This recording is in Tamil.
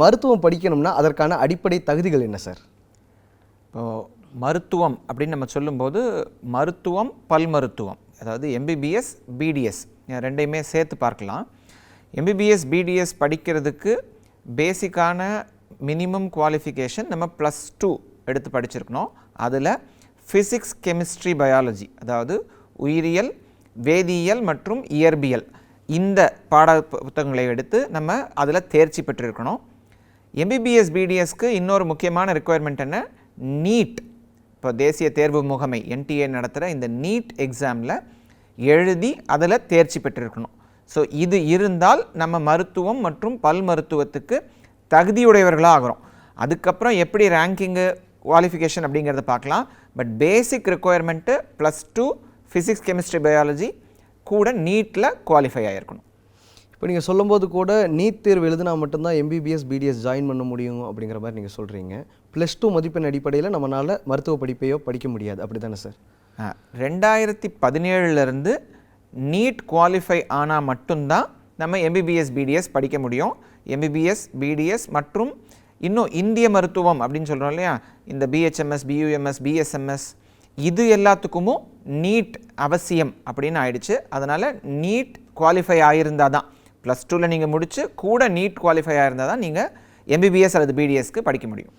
மருத்துவம் படிக்கணும்னா அதற்கான அடிப்படை தகுதிகள் என்ன சார்? இப்போ மருத்துவம் அப்படின்னு நம்ம சொல்லும்போது மருத்துவம் பல் மருத்துவம். அதாவது எம்பிபிஎஸ் பிடிஎஸ் ரெண்டையுமே சேர்த்து பார்க்கலாம். எம்பிபிஎஸ் பிடிஎஸ் படிக்கிறதுக்கு பேசிக்கான மினிமம் குவாலிஃபிகேஷன் நம்ம ப்ளஸ் டூ எடுத்து படிச்சிருக்கணும். அதில் ஃபிசிக்ஸ் கெமிஸ்ட்ரி பயாலஜி அதாவது உயிரியல் வேதியியல் மற்றும் இயற்பியல் இந்த பாட புத்தகங்களை எடுத்து நம்ம அதில் தேர்ச்சி பெற்றிருக்கணும். எம்பிபிஎஸ் பிடிஎஸ்க்கு இன்னொரு முக்கியமான ரெக்குயர்மெண்ட் என்ன? நீட் இப்போ தேசிய தேர்வு முகமை என்டிஏ நடத்துகிற இந்த நீட் எக்ஸாமில் எழுதி அதில் தேர்ச்சி பெற்றிருக்கணும். ஸோ இது இருந்தால் நம்ம மருத்துவம் மற்றும் பல் மருத்துவத்துக்கு தகுதியுடையவர்களாக ஆகிறோம். அதுக்கப்புறம் எப்படி ரேங்கிங்கு குவாலிஃபிகேஷன் அப்படிங்கிறத பார்க்கலாம். But basic requirement plus two physics chemistry biology கூட நீட்டில் குவாலிஃபை ஆகிருக்கணும் இப்போ நீங்கள் சொல்லும்போது கூட நீட் தேர்வு எழுதினா மட்டும்தான் எம்பிபிஎஸ் பிடிஎஸ் ஜாயின் பண்ண முடியும் அப்படிங்கிற மாதிரி நீங்கள் சொல்கிறீங்க ப்ளஸ் டூ மதிப்பெண் அடிப்படையில் நம்மளால் மருத்துவ படிப்பையோ படிக்க முடியாது. அப்படி தானே சார் ரெண்டாயிரத்தி பதினேழுலேருந்து நீட் குவாலிஃபை ஆனால் மட்டும்தான் நம்ம எம்பிபிஎஸ் பிடிஎஸ் படிக்க முடியும். எம்பிபிஎஸ் பிடிஎஸ் மற்றும் இன்னும் இந்திய மருத்துவம் அப்படின்னு சொல்கிறோம் இல்லையா? இந்த பிஹெச்எம்எஸ் பியூஎம்எஸ் பிஎஸ்எம்எஸ் இது எல்லாத்துக்குமும் நீட் அவசியம் அப்படின்னு ஆயிடுச்சு. அதனால் நீட் குவாலிஃபை ஆகியிருந்தால் தான் ப்ளஸ் டூவில் நீங்கள் முடிச்சு கூட நீட் குவாலிஃபை ஆயிருந்தால் தான் நீங்கள் எம்பிபிஎஸ் அல்லது பிடிஎஸ்க்கு படிக்க முடியும்.